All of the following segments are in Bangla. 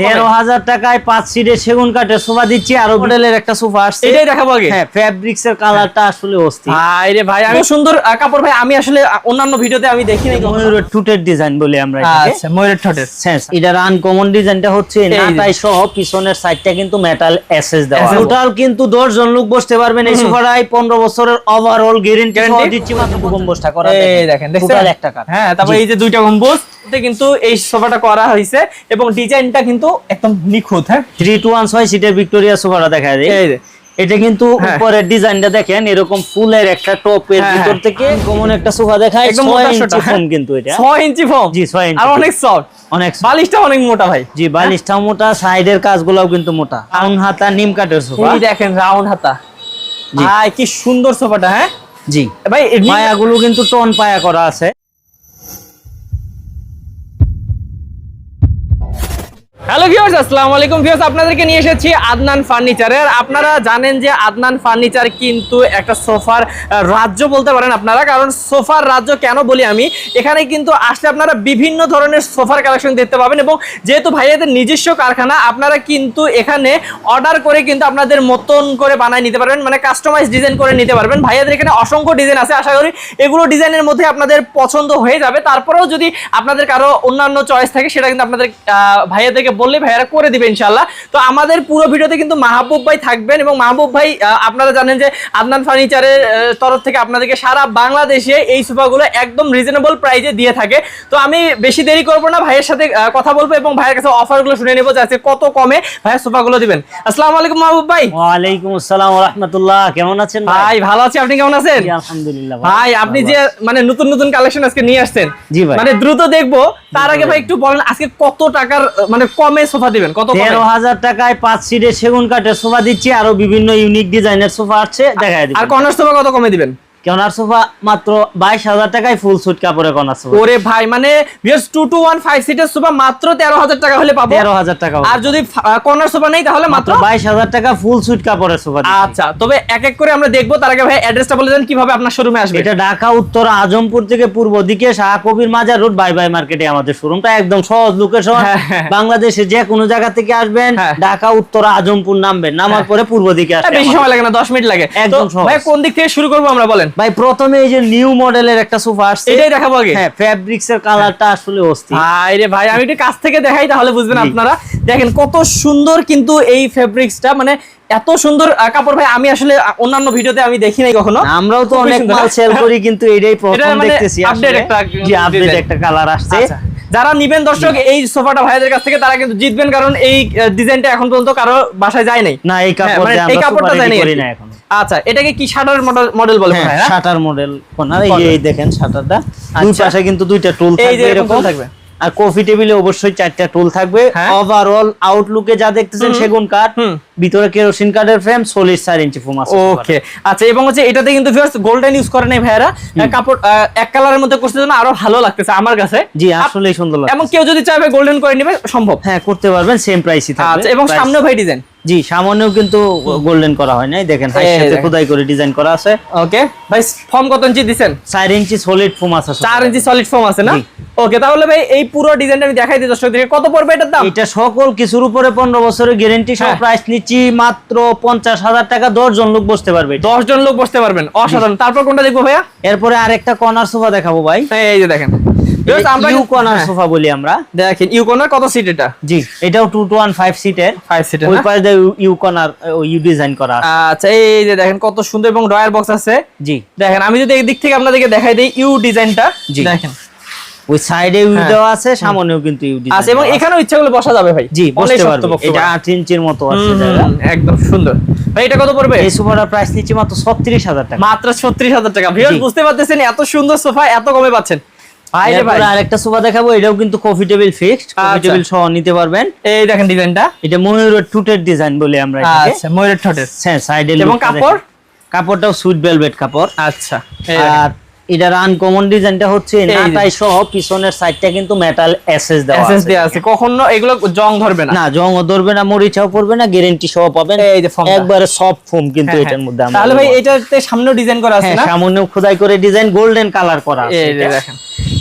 তেরো হাজার টাকায় পাঁচ সিটের সেগুন কাঠের সোফা দিচ্ছি আরও মডেলের একটা সোফা আসছে। এটাই দেখাবো আগে? হ্যাঁ ফ্যাব্রিক্স এর কালারটা আসলে অস্থির। ভাই রে ভাই আমি সুন্দর কাপড় ভাই আমি আসলে অন্যান্য ভিডিওতে আমি দেখি নাই। ময়ূরের টুটের ডিজাইন বলি আমরা আচ্ছা ময়ূরের ঠোঁটের। হ্যাঁ, এটার আনকমন ডিজাইনটা হচ্ছে নাটাই সহ পিছনের সাইডটা কিন্তু মেটাল এসএস দেওয়া। টোটাল কিন্তু 10 জন লোক বসতে পারবেন এই সোফাটায়। 15 বছরের ওভারঅল গ্যারান্টি সহ দিচ্ছি মাত্র গম্বুজটা করা এই দেখেন। দেখছেন? টোটাল এক টাকা হ্যাঁ তারপর এই যে দুইটা গম্বুজ কিন্তু এই সোফাটা করা হয়েছে এবং ডিজাইনটা কিন্তু একদম নিখুঁত হ্যাঁ? 3 টু 1 6 সিটের ভিক্টোরিয়া সোফাটা দেখা যায়। এটা কিন্তু হ্যাঁ। উপরের ডিজাইনটা দেখেন এরকম ফুলের একটা টপের হ্যাঁ, ভিতর হ্যাঁ। থেকে কমন একটা সোফা দেখায় একদম ইঞ্চি। ফোম কিন্তু এটা। 6 ইঞ্চি ফোম। জি 6 ইঞ্চি আর অনেক সফট অনেক বালিশটা অনেক মোটা ভাই। জি বালিশটা মোটা সাইডের কাজগুলোও কিন্তু মোটা। আউন হাতা নিম কাঠের সোফা। এই দেখেন রাউন্ড হাতা। ভাই কি সুন্দর সোফাটা হ্যাঁ? জি। ভাই পায়াগুলো কিন্তু টন পায়া করা আছে। হ্যালো ভিউয়ার্স আসসালামু আলাইকুম। ভিউয়ার্স আপনাদেরকে নিয়ে এসেছি আদনান ফার্নিচারের আপনারা জানেন যে আদনান ফার্নিচার কিন্তু একটা সোফার রাজ্য বলতে পারেন আপনারা, কারণ সোফার রাজ্য কেন বলি আমি? এখানে কিন্তু আসলে আপনারা বিভিন্ন ধরনের সোফার কালেকশন দেখতে পাবেন এবং যেহেতু ভাইয়াদের নিজস্ব কারখানা, আপনারা কিন্তু এখানে অর্ডার করে কিন্তু আপনাদের মতন করে বানায় নিতে পারবেন মানে কাস্টমাইজ ডিজাইন করে নিতে পারবেন। ভাইয়াদের এখানে অসংখ্য ডিজাইন আছে, আশা করি এগুলো ডিজাইনের মধ্যে আপনাদের পছন্দ হয়ে যাবে। তারপরেও যদি আপনাদের কারও অন্যান্য চয়েস থাকে, সেটা কিন্তু আপনাদের ভাইয়াদেরকে বললে ভাইয়ারা করে দিবে ইনশাল্লাহ তো আমাদের পুরো ভিডিওতে কিন্তু মাহবুব ভাই থাকবেন এবং মাহবুব ভাই আপনারা জানেন যে আদনান ফার্নিচারের তরফ থেকে আপনাদেরকে সারা বাংলাদেশে এই সোফাগুলো একদম রিজনেবল প্রাইসে দিয়ে থাকে। তো আমি বেশি দেরি করব না ভাইয়ের সাথে কথা বলব এবং ভাইয়ের কাছে অফারগুলো শুনে নেব যে কত কমে ভাইয়ের সোফাগুলো দিবেন। আসসালামু আলাইকুম মাহবুব ভাই। ওয়ালাইকুম আসসালাম রাহমাতুল্লাহ কেমন আছেন ভাই? ভালো আছি আপনি কেমন আছেন? আলহামদুলিল্লাহ ভাই আপনি যে মানে নতুন নতুন কালেকশন আজকে নিয়ে আসছেন জি ভাই। মানে দ্রুত দেখব তার আগে ভাই। একটু বলেন আজকে কত টাকার মানে কমে সোফা দিবেন কত কমে? তেরো হাজার টাকায় পাঁচ সিটের সেগুন কাঠের সোফা দিচ্ছি আরও বিভিন্ন ইউনিক ডিজাইনের সোফা আছে দেখা আর কর্নার সোফা কত কমে দিবেন সোফা? মাত্র বাইশ হাজার টাকায় ফুল সুট কাপড়ে সোফা? ওরে ভাই মানে ভিউয়ার্স 2 টু 1 5 সিটের সোফা মাত্র 13000 টাকা হলে পাবো। তেরো হাজার টাকা আর যদি কর্নার সোফা নেই তাহলে মাত্র বাইশ হাজার টাকা ফুল সুট কাপড়ের সোফা আচ্ছা তবে এক এক করে আমরা দেখব। তার আগে ভাই অ্যাড্রেসটা বলে দেন কীভাবে আপনার শোরুমে আসবে। এটা ঢাকা উত্তর আজমপুর থেকে পূর্ব দিকে শাহ কবির মাজার রোড বাই বাই মার্কেটে আমাদের শোরুমটা একদম সহজ লোকেশন হ্যাঁ, হ্যাঁ। বাংলাদেশে যে কোনো জায়গা থেকে আসবেন হ্যাঁ। ঢাকা উত্তর আজমপুর নামবেন। নামার পরে পূর্ব দিকে আসবেন। বেশি সময় লাগে না 10 মিনিট লাগে। একদম সহজ। ভাই কোন দিক থেকে শুরু করব আমরা বলেন? ভাই প্রথমে এই যে নিউ মডেলের একটা সোফা আসছে। এটাই দেখাবো আগে? হ্যাঁ ফ্যাব্রিক্স এর কালারটা আসলে অস্থির। ভাই রে ভাই আমি একটু কাছ থেকে দেখাই তাহলে বুঝবেন আপনারা। দেখেন কত সুন্দর কিন্তু এই ফেব্রিক্সটা মানে এত সুন্দর কাপড় ভাই আমি আসলে অন্যান্য ভিডিওতে আমি দেখি নাই কখনো। আমরাও তো অনেক। মাল সেল করি কিন্তু এটাই প্রথম মানে দেখতেছি আপডেট একটা জি আপডেট একটা কালার আসছে। আচ্ছা। যারা নিবেন দর্শক এই সোফাটা ভাইদের কাছ থেকে তারা কিন্তু জিতবেন কারণ এই ডিজাইনটা এখন পর্যন্ত কারও বাসায় যায় নাই। না এই হ্যাঁ, কাপড় মানে এই কাপড়টা যায় না এখন। আচ্ছা এটাকে কি শাটার মডেল মডেল বলে মনে হয় শাটার মডেল এই এই দেখেন শাটারটা। দুই আচ্ছা। পাশে কিন্তু দুইটা টুল থাকবে এরকম। থাকবে। আর কফি টেবিলে অবশ্যই চারটা টুল থাকবে। হ্যাঁ। ওভারঅল আউটলুকে যা দেখতেছেন সেগুন কাঠ। ভিতরে কেরোসিন কাঠের ফ্রেম সলিড চার ইঞ্চি ফোম আছে ওকে আচ্ছা এবং হচ্ছে এটাতে কিন্তু ভিউয়ার্স গোল্ডেন ইউজ করে নাই ভাইয়ারা। কাপড় এক কালারের মধ্যে করতে জন্য আরও ভালো লাগতেছে আমার কাছে। জি আসলেই সুন্দর লাগে এবং কেউ যদি চাইবে গোল্ডেন করে নিবে সম্ভব। হ্যাঁ করতে পারবেন সেম প্রাইসই থাকবে। আচ্ছা এবং সামনেও ভাই ডিজাইন জি সামনেও কিন্তু গোল্ডেন করা হয় নাই। দেখেন সাথে খোদাই করে ডিজাইন করা আছে। ওকে ভাই ফর্ম কত ইঞ্চি দিছেন? চার ইঞ্চি সলিড ফোম আছে চার ইঞ্চি সলিড ফর্ম আছে না? ওকে তাহলে ভাই এই পুরো ডিজাইনটা আমি দেখাই দিই দর্শকদেরকে। কত পড়বে এটার দাম? এটা সকল কিছুর উপরে পনেরো বছরের গ্যারান্টি সহ। প্রাইস নিচ্ছি মাত্র পঞ্চাশ হাজার টাকা দশ জন লোক বসতে পারবে। দশ জন লোক বসতে পারবেন অসাধারণ। তারপর কোনটা দেখব ভাইয়া? এরপরে আরেকটা কর্নার সোফা দেখাবো ভাই। এই যে দেখেন। সোফা বলি আমরা। কত সিট এটা? জি এটাও সিটের ফাইভ সিটের ওই পাশে ইউ ডিজাইন করা আছে। আচ্ছা এই যে দেখেন কত সুন্দর এবং ড্রয়ার বক্স আছে। জি। দেখেন আমি যদি এই দিক থেকে আপনাদেরকে দেখাই দিই ইউ ডিজাইনটা জি। দেখেন ওই সাইডে ইউ হ্যাঁ। দেওয়া আছে সামনেও কিন্তু ইউ আচ্ছা এবং এখানেও ইচ্ছা করলে বসা যাবে ভাই। জি বসতে পারবে। এটা করা। আট ইঞ্চির মতো আছে জায়গা। একদম সুন্দর। ভাই এটা কত পড়বে? এই সোফাটার প্রাইস নিচ্ছি মাত্র ছত্রিশ হাজার টাকা। মাত্র ছত্রিশ হাজার টাকা। ভিউয়ার্স বুঝতে পারতেছেন এত সুন্দর সোফা এত কমে পাচ্ছেন। আরেকটা সোফা দেখাবো এটাও কিন্তু coffee table fixed coffee. Table সহ নিতে পারবেন। এই দেখেন ডিজাইনটা এটা ময়ূরের টুটের ডিজাইন বলি আমরা এটাকে। আচ্ছা ময়ূরের ঠোঁটের। হ্যাঁ সাইডে এবং কাপড়? কাপড়টাও সুইট ভেলভেট কাপড়। আচ্ছা আর এটার আনকমন ডিজাইনটা হচ্ছে নাটাই সহ পিছনের সাইডটা কিন্তু মেটাল এসএস দেওয়া এসএস আছে। দেওয়া আছে। কখনো এগুলো জং ধরবে না। না জং ধরবে না মরিচাও পড়বে না গ্যারেন্টি সহ পাবেন। এই যে। একবারে সফট ফোম কিন্তু হ্যাঁ, এটার হ্যাঁ। মধ্যে আমরা তাহলে ভাই এটাতে সামনেও ডিজাইন করা আছে হ্যাঁ না? সামনেও খোদাই করে ডিজাইন গোল্ডেন কালার করা আছে এই দেখেন।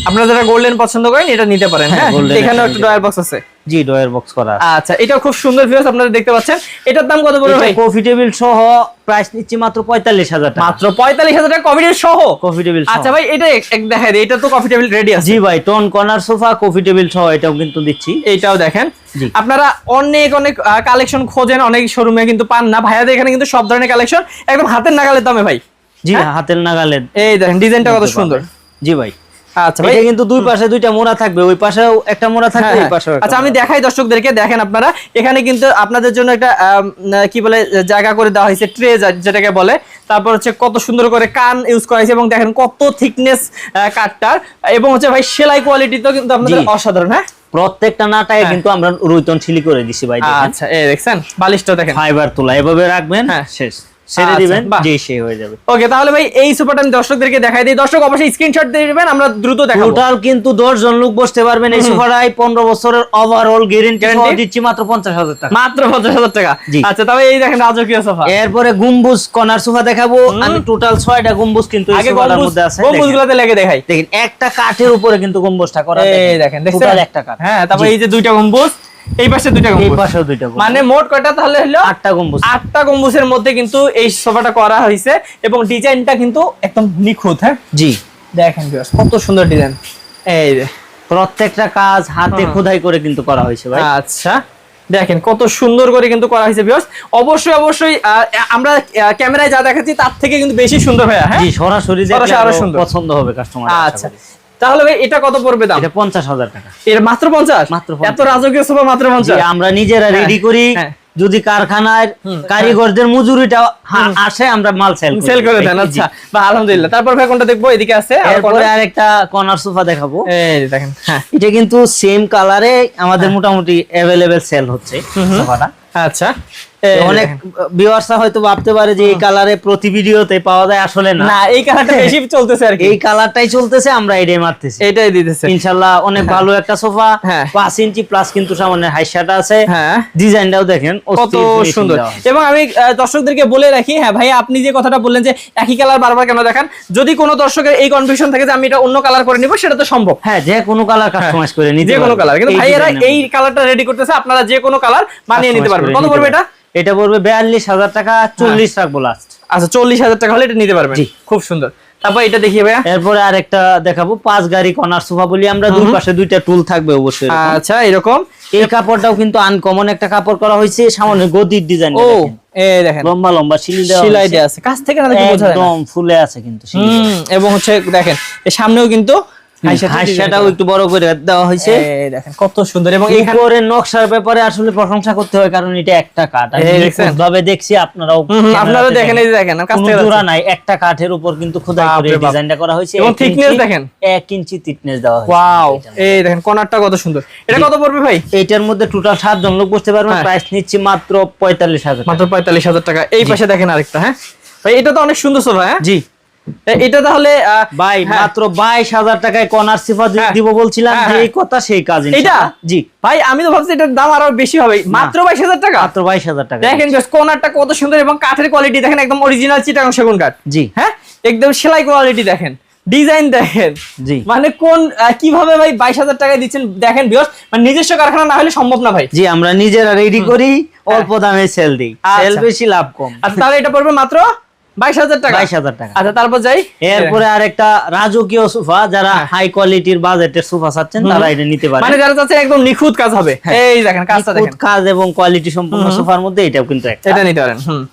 আপনারা যারা গোল্ডেন পছন্দ করেন এটা নিতে পারেন হ্যাঁ, এখানেও একটু বক্স আছে। জি ডয়ের বক্স করা। আচ্ছা এটাও খুব সুন্দর ভিউস আপনারা দেখতে পাচ্ছেন। এটার দাম কত পড়বে ভাই? কফি টেবিল সহ প্রাইস নিচ্ছি মাত্র পঁয়তাল্লিশ হাজার টাকা। মাত্র পঁয়তাল্লিশ হাজার টাকা কফি সহ? কফি টেবিল আচ্ছা ভাই এটা এক- দেখাই এটা তো কফি টেবিল রেডি আছে। জি ভাই টন কর্নার সোফা কফি টেবিল সহ এটাও কিন্তু দিচ্ছি। এইটাও দেখেন। আপনারা অনেক অনেক কালেকশন খোঁজেন অনেক শোরুমে কিন্তু পান না। ভাইয়াদের এখানে কিন্তু সব ধরনের কালেকশন একদম হাতের নাগালের দামে ভাই। জি হ্যাঁ? হাতের নাগালে এই দেখেন ডিজাইনটা কত সুন্দর। জি ভাই। আচ্ছা এটা কিন্তু দুই পাশে দুইটা মোড়া থাকবে ওই পাশেও একটা মোড়া থাকবে হ্যাঁ, এই হ্যাঁ। পাশেও আচ্ছা আমি দেখাই দর্শকদেরকে দেখেন আপনারা এখানে কিন্তু আপনাদের জন্য একটা কি বলে জায়গা করে দেওয়া হয়েছে ট্রে যেটাকে বলে। তারপর হচ্ছে কত সুন্দর করে কান ইউজ করা হয়েছে এবং দেখেন কত থিকনেস কাঠটার। এবং হচ্ছে ভাই সেলাই কোয়ালিটি তো কিন্তু আপনাদের অসাধারণ হ্যাঁ? প্রত্যেকটা নাটায় হ্যাঁ। কিন্তু আমরা রুইতন ছিলি করে দিছি ভাই আচ্ছা এই দেখছেন বালিশটা দেখেন। ফাইবার তোলা এভাবে রাখবেন হ্যাঁ। শেষ। ছেড়ে আচ্ছা, দিবেন বাহ। যে সে হয়ে যাবে। ওকে তাহলে ভাই এই সুপারটা আমি দর্শকদেরকে দেখাই দিই। দর্শক অবশ্যই স্ক্রিনশট দিয়ে দিবেন আমরা দ্রুত দেখাবো। টোটাল কিন্তু দশ জন লোক বসতে পারবেন এই সোফাটায় পনেরো বছরের ওভারঅল গ্যারেন্টি? দিচ্ছি মাত্র পঞ্চাশ হাজার টাকা। মাত্র পঞ্চাশ হাজার টাকা? আচ্ছা তবে এই দেখেন রাজকীয় সোফা এরপরে গুম্বুজ কর্নার সোফা দেখাবো। আমি টোটাল ছয়টা গম্বুজ কিন্তু এই আগে সোফাটার মধ্যে আছে। গম্বুজ দেখেন। লেগে দেখাই। দেখেন একটা কাঠের উপরে কিন্তু গম্বুজটা করা এই দেখেন। টোটাল একটা কাঠ। হ্যাঁ তারপর এই যে দুইটা গম্বুজ এই পাশে দুইটা এই গম্বুজ। পাশেও দুইটা গম্বুজ। মানে মোট কয়টা তাহলে হলো? আটটা গম্বুজ। আটটা গম্বুজের মধ্যে কিন্তু এই সোফাটা করা হয়েছে এবং ডিজাইনটা কিন্তু একদম নিখুঁত হ্যাঁ? জি। দেখেন কত সুন্দর ডিজাইন। এই প্রত্যেকটা কাজ হাতে খোদাই করে কিন্তু করা হয়েছে ভাই। আচ্ছা। দেখেন কত সুন্দর করে কিন্তু করা হয়েছে বিয়স অবশ্যই অবশ্যই আমরা ক্যামেরায় যা দেখাচ্ছি তার থেকে কিন্তু বেশি সুন্দর হ্যাঁ? জি সরাসরি দেখলে আরও সুন্দর। পছন্দ হবে কাস্টমার আচ্ছা। তাহলে এটা কত পড়বে দাম? এটা টাকা। এটা মাত্র পঞ্চাশ? মাত্র এত রাজকীয় সোফা মাত্র জি, পঞ্চাশ আমরা নিজেরা হ্যাঁ, রেডি করি হ্যাঁ। যদি কারখানার কারিগরদের মজুরিটা আসে আমরা মাল সেল সেল করে দেন আচ্ছা। বা আলহামদুলিল্লাহ। তারপর ভাই কোনটা দেখব? এদিকে আছে এরপরে আরেকটা কর্নার সোফা দেখাবো। এই দেখেন হ্যাঁ। এটা কিন্তু সেম কালারে আমাদের মোটামুটি অ্যাভেলেবেল সেল হচ্ছে। সোফাটা আচ্ছা। অনেক ভিউয়ার্সরা হয়তো ভাবতে পারে যে এই কালারে প্রতি ভিডিওতে পাওয়া যায় আসলে না। না এই কালারটা বেশি চলতেছে আর এই কালারটাই চলতেছে আমরা এটাই মারতেছি। এটাই দিতেছে। ইনশাল্লাহ অনেক ভালো একটা সোফা হ্যাঁ। পাঁচ ইঞ্চি প্লাস কিন্তু সামনে হাইসাটা আছে। হ্যাঁ। ডিজাইনটাও দেখেন কত সুন্দর। এবং আমি দর্শকদেরকে বলে রাখি হ্যাঁ ভাই আপনি যে কথাটা বললেন যে একই কালার বারবার কেন দেখান যদি কোনো দর্শকের এই কনফিউশন থাকে যে আমি এটা অন্য কালার করে নিব সেটা তো সম্ভব। হ্যাঁ যে কোনো কালার কাস্টমাইজ করে নিতে যে কোনো কালার কিন্তু ভাইয়েরা এই কালারটা রেডি করতেছে আপনারা যে কোনো কালার মানিয়ে নিতে পারবেন। কত পড়বে এটা। এটা পড়বে বিয়াল্লিশ হাজার টাকা চল্লিশ রাখব লাস্ট আচ্ছা চল্লিশ হাজার টাকা হলে এটা নিতে পারবেন? খুব সুন্দর। তারপর এটা দেখিয়ে ভাইয়া। এরপরে আরেকটা দেখাবো পাঁচ গাড়ি কর্নার সোফা বলি আমরা দুই পাশে দুইটা টুল থাকবে অবশ্যই আচ্ছা এরকম। এই কাপড়টাও কিন্তু আনকমন একটা কাপড় করা হয়েছে সামনে গদির ডিজাইন ও এই দেখেন। লম্বা লম্বা সিলি দেওয়া সিলাই দেওয়া আছে। কাছ থেকে না দেখে বোঝা যায় একদম ফুলে আছে কিন্তু এবং হচ্ছে দেখেন সামনেও কিন্তু একটু বড় করে দেওয়া হয়েছে। দেখেন কত সুন্দর। এবং উপরে নকশার ব্যাপারে আসলে প্রশংসা করতে হয় কারণ এটা একটা কাঠ? ভাবে দেখছি আপনারাও আপনারা দেখেন এই দেখেন জোড়া নাই একটা কাঠের উপর কিন্তু খোদাই করে ডিজাইনটা করা হয়েছে। এবং এক thickness দেখেন। এক ইঞ্চি থিকনেস দেওয়া হয়েছে। ওয়াও এটার। এই দেখেন কর্নারটা কত সুন্দর। এটা কত পড়বে ভাই? এইটার মধ্যে টোটাল সাত জন লোক বসতে পারবেন হ্যাঁ। প্রাইস নিচ্ছি মাত্র পঁয়তাল্লিশ হাজার মাত্র পঁয়তাল্লিশ হাজার টাকা। এই পাশে দেখেন আরেকটা হ্যাঁ? ভাই এটা তো অনেক সুন্দর সোফা হ্যাঁ? জি। এটা তাহলে ভাই হ্যাঁ। মাত্র বাইশ হাজার টাকায় কর্নার সিফা হ্যাঁ। দিব বলছিলাম যে হ্যাঁ। এই কথা সেই কাজ এটা? জি। ভাই আমি তো ভাবছি এটার দাম আরও বেশি হবে। মাত্র বাইশ হাজার টাকা? মাত্র বাইশ হাজার টাকা। দেখেন জাস্ট কর্নারটা কত সুন্দর এবং কাঠের কোয়ালিটি দেখেন একদম অরিজিনাল চিটাগাং সেগুন কাঠ। জি। হ্যাঁ? একদম সেলাই কোয়ালিটি দেখেন। ডিজাইন দেখেন। জি। মানে কোন কীভাবে ভাই বাইশ হাজার টাকায় দিচ্ছেন? দেখেন বিয়স মানে নিজস্ব কারখানা না হলে সম্ভব না ভাই। জি আমরা নিজেরা রেডি করি অল্প দামে সেল দিই। হ্যাঁ। আচ্ছা। সেল বেশি লাভ কম। আর তাহলে এটা পড়বে মাত্র বাইশ হাজার টাকা। বাইশ হাজার টাকা। আচ্ছা তারপর যাই। এরপরে আরেকটা রাজকীয় সোফা যারা হাই কোয়ালিটির বাজেটের সোফা চাচ্ছেন তারা এটা নিতে পারে। মানে যারা চাচ্ছেন একদম নিখুঁত কাজ হবে। এই দেখেন কাজটা দেখেন। কাজ এবং কোয়ালিটি সম্পূর্ণ সোফার মধ্যে এটাও কিন্তু একটা। এটা নিতে পারেন। হুম।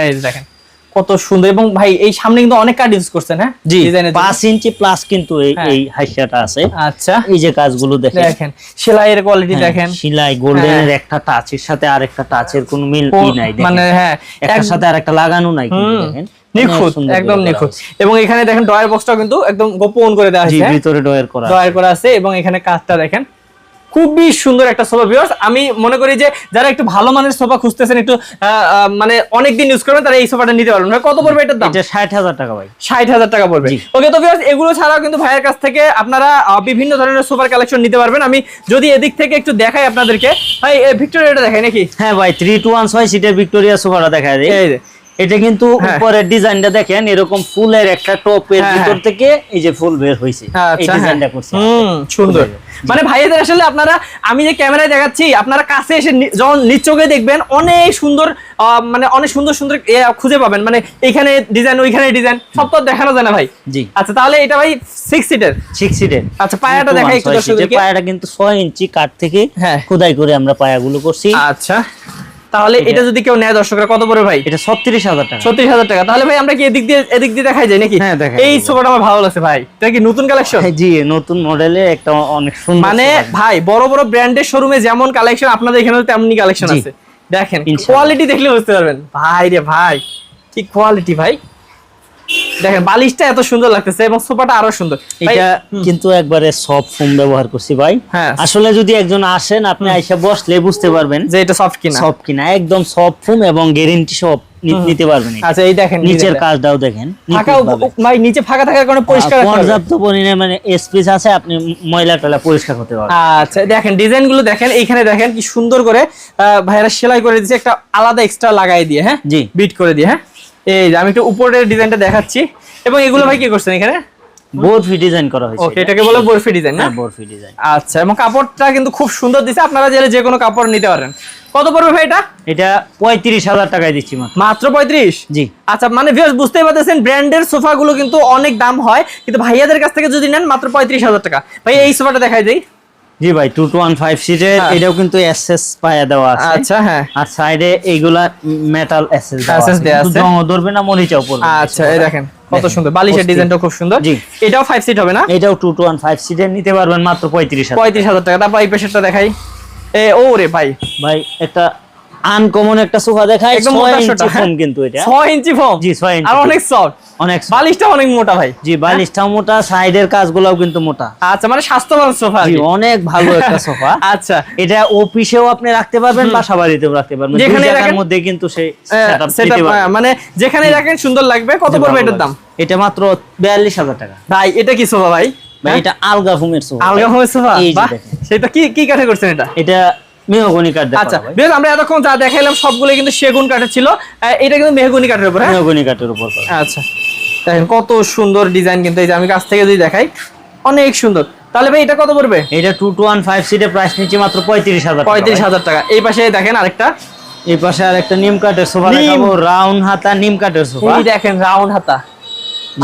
এই দেখেন। কত সুন্দর। এবং ভাই এই সামনে কিন্তু অনেক কাঠ ইউজ করছেন হ্যাঁ? জি পাঁচ ইঞ্চি প্লাস কিন্তু এই হ্যাঁ। এই হাইসাটা আছে। আচ্ছা। এই যে কাজগুলো দেখেন। দেখেন সেলাইয়ের কোয়ালিটি হ্যাঁ, দেখেন। সিলাই গোল্ডেনের একটা টাচের সাথে আরেকটা টাচের কোনো মিল নাই মানে হ্যাঁ একটার এক- সাথে আরেকটা লাগানো নাই কিন্তু দেখেন। নিখুঁত একদম নিখুঁত। এবং এখানে দেখেন ড্রয়ার বক্সটাও কিন্তু একদম গোপন করে দেওয়া হয়েছে। ভিতরে ডয়ের করা ড্রয়ার করা আছে এবং এখানে কাজটা দেখেন খুবই সুন্দর একটা সোফা ভিউয়ার্স আমি মনে করি যে যারা একটু ভালো মানের সোফা খুঁজতেছেন একটু মানে অনেক দিন ইউজ করবেন তারা এই সোফাটা নিতে পারবেন। কত পড়বে এটার দাম? এটা ষাট হাজার টাকা ভাই। ষাট হাজার টাকা পড়বে। ওকে তো ভিউয়ার্স এগুলো ছাড়াও কিন্তু ভাইয়ের কাছ থেকে আপনারা বিভিন্ন ধরনের সুপার কালেকশন নিতে পারবেন। আমি যদি এদিক থেকে একটু দেখাই আপনাদেরকে। ভাই ভিক্টোরিয়াটা দেখাই নাকি? হ্যাঁ ভাই থ্রি টু ওয়ান ছয় সিটের ভিক্টোরিয়া সোফাটা দেখা যায় এই যে। এটা কিন্তু হ্যাঁ। উপরের ডিজাইনটা দেখেন এরকম ফুলের একটা টপের হ্যাঁ, ভিতর হ্যাঁ। থেকে এই যে ফুল বের হয়েছে এই আচ্ছা ডিজাইনটা। করছে। সুন্দর। মানে ভাইয়াদের আসলে আপনারা আমি যে ক্যামেরায় দেখাচ্ছি আপনারা কাছে এসে যখন নিজ চোখে দেখবেন অনেক সুন্দর মানে অনেক সুন্দর সুন্দর খুঁজে পাবেন। মানে এখানে ডিজাইন ওইখানে ডিজাইন সব তো দেখানো যায় না ভাই। জি। আচ্ছা তাহলে এটা ভাই সিক্স সিটের সিক্স সিটের আচ্ছা পায়াটা দেখাই একটু দর্শকদেরকে। পায়াটা কিন্তু ছয় ইঞ্চি কাঠ থেকে হ্যাঁ। খোদাই করে আমরা পায়াগুলো করছি। আচ্ছা। তাহলে এটা যদি কেউ নেয় দর্শকরা কত পড়বে ভাই? এটা ছত্রিশ হাজার টাকা। ছত্রিশ হাজার টাকা। তাহলে ভাই আমরা কি এদিক দিয়ে এদিক দিয়ে দেখাই যায় নাকি? হ্যাঁ, এই। সোফাটা আমার ভালো লাগছে ভাই। এটা কি নতুন কালেকশন হ্যাঁ, জি নতুন মডেলে একটা অনেক সুন্দর মানে ভাই বড় বড় ব্র্যান্ডের শোরুমে যেমন কালেকশন আপনাদের এখানে তেমনি কালেকশন আছে। দেখেন কোয়ালিটি দেখলে বুঝতে পারবেন। ভাই রে ভাই কি কোয়ালিটি ভাই। দেখেন বালিশটা এত সুন্দর লাগতেছে এবং সোফাটা আরও সুন্দর। এটা কিন্তু একবারে সফট ফোম ব্যবহার করছি ভাই। হ্যাঁ। আসলে যদি একজন আসেন আপনি আইসা বসলে বুঝতে পারবেন যে এটা সফট কিনা। সব কিনা একদম সফট ফোম এবং গ্যারেন্টি সব নিতে পারবেন আচ্ছা এই দেখেন নিচের কাজটাও দেখেন ভাই নিচে ফাঁকা থাকার কারণে পরিষ্কার পর্যাপ্ত পরিমাণে মানে স্পেস আছে আপনি ময়লা টয়লা পরিষ্কার করতে পারবেন। আচ্ছা দেখেন ডিজাইনগুলো দেখেন এইখানে দেখেন কি সুন্দর করে আহ, ভাইয়ারা সেলাই করে দিয়েছে একটা আলাদা এক্সট্রা লাগাই দিয়ে হ্যাঁ? জি। বিট করে দিয়ে হ্যাঁ? এই যে আমি একটু উপরের ডিজাইনটা দেখাচ্ছি। এবং এগুলো ভাই কি করছেন এখানে? বরফি ডিজাইন করা হয়েছে ওকে এটাকে বলে বরফি ডিজাইন না? হ্যাঁ বরফি ডিজাইন। আচ্ছা এবং কাপড়টা কিন্তু খুব সুন্দর দিছে। আপনারা চাইলে যে কোনো কাপড় নিতে পারেন। কত পড়বে ভাই এটা? এটা পঁয়ত্রিশ হাজার টাকায় দিচ্ছি মাত্র। মাত্র পঁয়ত্রিশ? জি। আচ্ছা মানে ভিউয়ার্স বুঝতেই পারতেছেন ব্র্যান্ডের সোফাগুলো কিন্তু অনেক দাম হয়। কিন্তু ভাইয়াদের কাছ থেকে যদি নেন মাত্র পঁয়ত্রিশ হাজার টাকা। ভাই এই সোফাটা দেখাই দিই। জি ভাই টু টু ওয়ান ফাইভ সিটের হ্যাঁ। এটাও কিন্তু এসএস পায়া দেওয়া আছে। আচ্ছা হ্যাঁ। আর সাইডে এইগুলা মেটাল এসএস এসএস দেওয়া আছে। জং ধরবে না মরিচা পড়বে। আচ্ছা এই দেখেন কত সুন্দর। বালিশের। ডিজাইনটা খুব সুন্দর। জি। এটাও 5 সিট হবে না? এটাও টু টু ওয়ান ফাইভ সিটের নিতে পারবেন মাত্র পঁয়ত্রিশ হাজার। পঁয়ত্রিশ হাজার টাকা। তারপর এই পেশেন্টটা দেখাই। এ ওরে রে ভাই। ভাই একটা আনকমন একটা সোফা দেখায় একদম ইঞ্চি সোটা, হ্যাঁ? ফোম কিন্তু এটা। ছয় ইঞ্চি ফোম? জি, ছয় ইঞ্চি আর অনেক সফট অনেক বালিশটা অনেক মোটা ভাই। জি বালিশটাও মোটা সাইডের কাজগুলোও কিন্তু মোটা। আচ্ছা মানে স্বাস্থ্যবান সোফা জি অনেক ভালো একটা সোফা। আচ্ছা। এটা অফিসেও আপনি রাখতে পারবেন বাসা বাড়িতেও রাখতে পারবেন। যেখানে রাখেন- মধ্যে কিন্তু সেই দিতে পারবেন। আহ, মানে যেখানে রাখেন সুন্দর লাগবে। কত পড়বে এটার দাম? এটা মাত্র বিয়াল্লিশ হাজার টাকা। ভাই এটা কি সোফা ভাই? ভাই এটা আলগা ফুমের সোফা। আলগা হবে সোফা? বাহ সেটা কি কি কাঠে করছেন এটা? এটা মেহগনি কাঠ আচ্ছা বেশ আমরা এতক্ষণ যা দেখাইলাম সবগুলো কিন্তু সেগুন কাঠের ছিল। এটা কিন্তু মেহগুনি কাঠের উপর হ্যাঁ? মেহগনি কাঠের উপর আচ্ছা দেখেন কত সুন্দর ডিজাইন কিন্তু এই যে আমি কাছ থেকে যদি দেখাই অনেক সুন্দর। তাহলে ভাই এটা কত পড়বে? এটা টু টু ওয়ান ফাইভ সিটের প্রাইস নিচ্ছে মাত্র পঁয়ত্রিশ হাজার পঁয়ত্রিশ হাজার টাকা। এই পাশে দেখেন আরেকটা। এই পাশে আর একটা নিম কাঠের সোফা নিম। দেখাবো রাউন্ড হাতা নিম কাঠের সোফা। এই দেখেন রাউন্ড হাতা।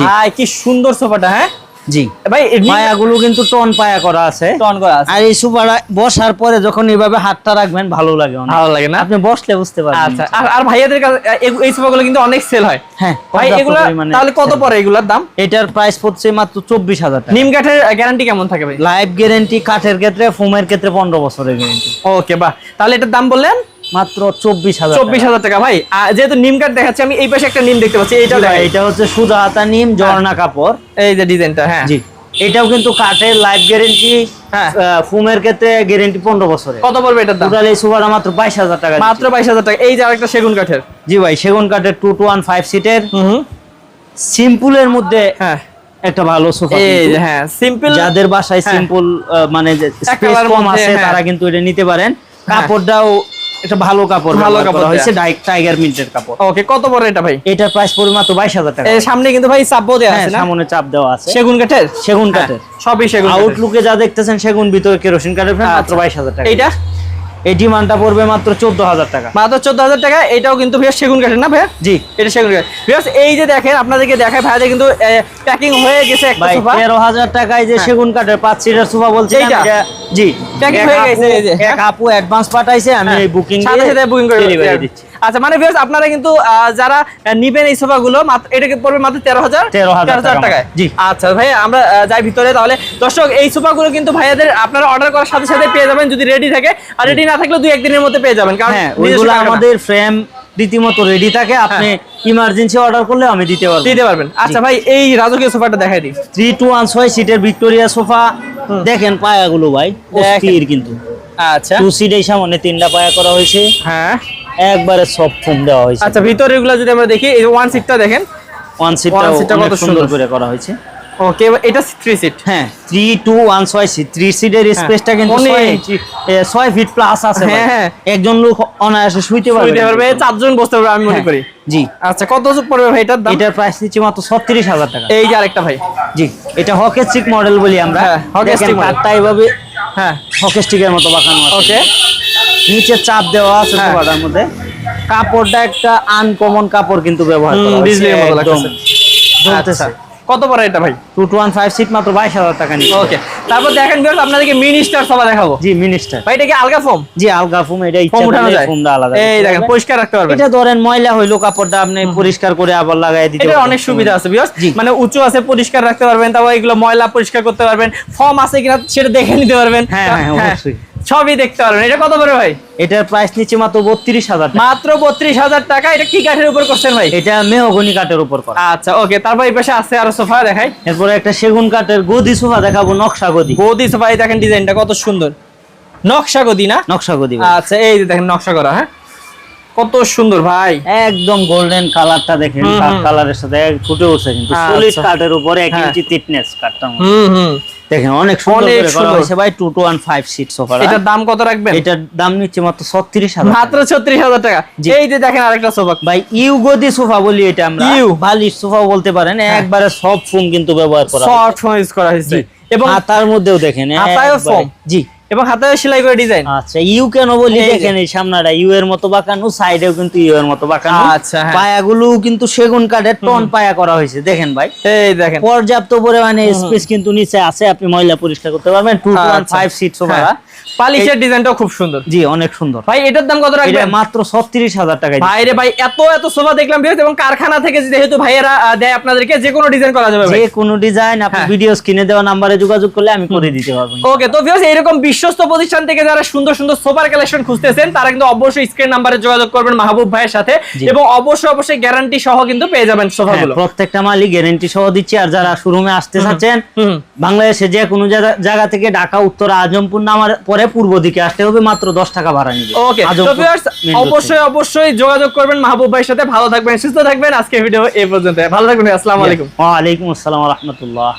ভাই কি সুন্দর সোফাটা হ্যাঁ? জি। ভাই পায়াগুলো কিন্তু টন পায়া করা আছে। টন করা আছে। আর এই সোফাটা বসার পরে যখন এইভাবে হাতটা রাখবেন ভালো লাগে অনেক। ভালো লাগে না? আপনি বসলে বুঝতে পারবেন। আচ্ছা আর আর ভাইয়াদের কাছে এই সোফাগুলো কিন্তু অনেক সেল হয়। হ্যাঁ ভাই এগুলা তাহলে কত। পড়ে এগুলার দাম? এটার প্রাইস পড়ছে মাত্র চব্বিশ হাজার টাকা। নিম কাঠের গ্যারান্টি কেমন থাকে ভাই? লাইফ গ্যারেন্টি কাঠের ক্ষেত্রে ফোমের ক্ষেত্রে পনেরো বছরের গ্যারেন্টি ওকে বাহ। তাহলে এটার দাম বললেন? মাত্র চব্বিশ হাজার চব্বিশ হাজার টাকা। ভাই যেহেতু নিম কাঠ দেখাচ্ছি আমি এই পাশে একটা নিম দেখতে পাচ্ছি এইটা এটা হচ্ছে সুদা হাতা নিম জর্না কাপড়। এই যে ডিজাইনটা হ্যাঁ। জি। এটাও কিন্তু কাঠের লাইফ গ্যারেন্টি হ্যাঁ। ফোমের ক্ষেত্রে গ্যারেন্টি পনেরো বছরের কত পড়বে এটার টোটাল এই সোফাটা মাত্র বাইশ হাজার টাকা মাত্র বাইশ হাজার টাকা। এই যে আরেকটা সেগুন কাঠের। জি ভাই সেগুন কাঠের টু টু ওয়ান ফাইভ সিটের সিম্পলের মধ্যে হ্যাঁ। একটা ভালো সোফা হ্যাঁ সিম্পল যাদের বাসায় হ্যাঁ। সিম্পল মানে স্পেস কম আছে হ্যাঁ। তারা কিন্তু এটা নিতে পারেন। হ্যাঁ। কাপড়টাও একটা ভালো কাপড় ভালো কাপড় হয়েছে। টাইগার মিন্টের কাপড়। ওকে কত বড় এটা ভাই? এটার প্রাইস পড়বে মাত্র বাইশ হাজার টাকা। এই সামনে কিন্তু ভাই চাপ দেওয়া হ্যাঁ আছে না? সামনে চাপ দেওয়া আছে। সেগুন কাঠের? সেগুন হ্যাঁ, কাঠের সবই সেগুন। আউটলুকে যা দেখতেছেন সেগুন ভিতরে কেরোসিন কাঠের মাত্র আচ্ছা। বাইশ হাজার টাকা। এইটা? এই ডিমান্ডটা পড়বে মাত্র চোদ্দ হাজার টাকা। মাত্র চোদ্দ হাজার টাকা এটাও কিন্তু ভাইয়া সেগুন কাঠের না ভাইয়া? জি। এটা সেগুন কাঠ ভিউয়ার্স এই যে দেখেন আপনাদেরকে দেখায় ভাইয়া কিন্তু প্যাকিং হয়ে গেছে একটা সোফা তেরো হাজার টাকায় যে হ্যাঁ। সেগুন কাঠের পাঁচ সিটার সোফা বলছে এইটা? জি। প্যাকিং হয়ে গেছে এক আপু অ্যাডভান্স পাঠাইছে আমি এই বুকিং সাথে সাথে বুকিং করে দিচ্ছি। আচ্ছা মানে ভিউয়ার্স আপনারা কিন্তু আহ, যারা নিবেন এই সোফাগুলো মাত্র এটাকে পড়বে মাত্র তেরো হাজার? 13,000 টাকা। টাকায়। জি। আচ্ছা ভাই আমরা যাই ভিতরে তাহলে। দর্শক এই সোফাগুলো কিন্তু ভাইয়াদের আপনারা অর্ডার করার সাথে সাথে পেয়ে যাবেন যদি রেডি থাকে। আর রেডি না থাকলে দুই একদিনের মধ্যে পেয়ে যাবেন কারণ হ্যাঁ ওইগুলো আমাদের ফ্রেম রীতিমতো রেডি থাকে। আপনি ইমার্জেন্সি অর্ডার করলে আমি দিতে পারব। দিতে পারবেন। আচ্ছা ভাই এই রাজকীয় সোফাটা দেখাই দিই। থ্রি টু ওয়ান ছয় সিটের ভিক্টোরিয়া সোফা। দেখেন পায়াগুলো ভাই। অস্থির কিন্তু। আচ্ছা। টু সিট এই সামনে তিনটা পায়া করা হয়েছে। হ্যাঁ। একবারে সব ফোম দেওয়া হয়েছে। আচ্ছা ভিতরে এগুলো যদি আমরা দেখি এই ওয়ান সিটটা দেখেন। ওয়ান সিটটা one seat টা কত সুন্দর। করে করা হয়েছে। ওকে এটা থ্রি সিট হ্যাঁ থ্রি টু ওয়ান ছয় সিট থ্রি সিটের স্পেসটা কিন্তু। ছয় ইঞ্চি ফিট প্লাস আছে হ্যাঁ, হ্যাঁ। একজন লোক অনায়াসে শুইতে পারবে। সুবিধা পারবে চারজন বসতে পারবে আমি মনে হ্যাঁ, করি। জি। আচ্ছা কত পড়বে ভাই এটার দাম? এটার প্রাইস নিচ্ছে মাত্র ছত্রিশ হাজার টাকা। এই যে আরেকটা ভাই। জি এটা হকের স্টিক মডেল বলি আমরা। হ্যাঁ, দেখেন stick model। এইভাবে হ্যাঁ। হকের স্টিকের মতো বাঁকানো আছে। ওকে নিচে চাপ দেওয়া আছে হ্যাঁ। সোফাটার মধ্যে। কাপড়টা একটা আনকমন কাপড় কিন্তু ব্যবহার করা বিজলির মতো একদম। লাগতেছে। আচ্ছা। কত পড়ে এটা ভাই? Two two one five seat মাত্র বাইশ হাজার টাকা নিচ্ছে। ওকে তারপর দেখেন ভিউয়ার্স আপনাদেরকে মিনি স্টার সোফা দেখাবো। জি মিনিস্টার ভাই এটা কি আলগা ফোম জি আলগা ফোম এটা ইচ্ছা করলে ফোমটা আলাদা এই দেখেন পরিষ্কার রাখতে পারবেন। এটা ধরেন ময়লা হইল কাপড়টা আপনি পরিষ্কার করে আবার লাগায় দিতে পারবেন। অনেক সুবিধা আছে জি। মানে উঁচু আছে পরিষ্কার রাখতে পারবেন তারপর এগুলো ময়লা পরিষ্কার করতে পারবেন ফর্ম আছে কিনা সেটা দেখে নিতে পারবেন। হ্যাঁ, হ্যাঁ, অবশ্যই। সবই দেখতে পারবেন। এটা কত পড়ে ভাই? এটার প্রাইস নিচ্ছে মাত্র বত্রিশ হাজার মাত্র বত্রিশ হাজার টাকা? এটা কি কাঠের উপর করছেন ভাই? এটা মেহগনি কাঠের উপর আচ্ছা ওকে তারপর এই পাশে আছে আরও সোফা দেখাই। এরপরে একটা সেগুন কাঠের গদি সোফা দেখাবো নকশা গদি। গদি সোফা এই দেখেন ডিজাইনটা কত সুন্দর। নকশা গদি না? নকশা গদি আচ্ছা এই যে দেখেন নকশা করা হ্যাঁ? কত সুন্দর ভাই। একদম গোল্ডেন কালারটা দেখেন। কালারের সাথে ফুটে উঠছে কিন্তু আচ্ছা। সলিড কাঠের উপরে এক। ইঞ্চি থিকনেস কাঠটা হুম হুম। দেখেন অনেক অনেক সুন্দর। হয়েছে ভাই two two one five seat sofa এটার দাম কত রাখবেন? এটার দাম নিচ্ছে মাত্র ছত্রিশ হাজার মাত্র ছত্রিশ হাজার টাকা। জি। এই যে দেখেন আরেকটা সোফা ভাই ইউ গদি সোফা বলি এটা আমরা। ইউ। বালিশ সোফা বলতে পারেন হ্যাঁ। একবারে সব ফোম কিন্তু ব্যবহার করা সফট ফোম ইউজ করা হয়েছে। এবং এবং হাতার মধ্যেও দেখেন আতায় ফোম জি। এবং হাতে সেলাই করে ডিজাইন আচ্ছা ইউ কেন বলি দেখেন এই সামনাটা ইউ এর মতো বাঁকানো সাইডেও কিন্তু ইউ এর মতো বাঁকানো। আচ্ছা, হ্যাঁ। পায়াগুলো কিন্তু সেগুন কাঠের টন পায়া করা হয়েছে দেখেন ভাই। এই দেখেন। পর্যাপ্ত পরিমাণে স্পেস কিন্তু নিচে আছে আপনি ময়লা পরিষ্কার করতে পারবেন। টু টু ওয়ান আচ্ছা। Five seat sofa. পালিশের ডিজাইনটাও খুব সুন্দর। জি অনেক সুন্দর। ভাই এটার দাম কত রাখবেন? মাত্র ছত্রিশ হাজার টাকায় ভাই রে ভাই এত এত সোফা দেখলাম ভিউয়ার্স এবং কারখানা থেকে যেহেতু ভাইয়েরা দেয় আপনাদেরকে যে কোনো ডিজাইন করা যাবে যে কোনো ডিজাইন আপনি হ্যাঁ। ভিডিও স্ক্রিনে দেওয়া নাম্বারে যোগাযোগ করলে আমি করে দিতে পারব। ওকে তো ভিউয়ার্স এরকম বিশ্বস্ত প্রতিষ্ঠান থেকে যারা সুন্দর সুন্দর সোফার কালেকশন খুঁজতেছেন তারা কিন্তু অবশ্যই স্ক্রিন নাম্বারে যোগাযোগ করবেন মাহবুব ভাইয়ের সাথে। এবং অবশ্যই অবশ্যই গ্যারান্টি সহ কিন্তু পেয়ে যাবেন হ্যাঁ, সোফাগুলো প্রত্যেকটা মালই গ্যারেন্টি সহ দিচ্ছি। আর যারা শোরুমে আসতে চাচ্ছেন বাংলাদেশে যে কোনো জায়গা- জায়গা থেকে ঢাকা উত্তর আজমপুর নামার পরে পূর্ব দিকে আসতে হবে মাত্র দশ টাকা ভাড়া নিবে। ওকে অবশ্যই অবশ্যই যোগাযোগ করবেন মাহবুব ভাইয়ের সাথে। ভালো থাকবেন সুস্থ থাকবেন। আজকে ভিডিও এই পর্যন্ত ভালো থাকবেন আসসালামু। আলাইকুম। ওয়ালাইকুম আসসালাম রহমতুল্লাহ।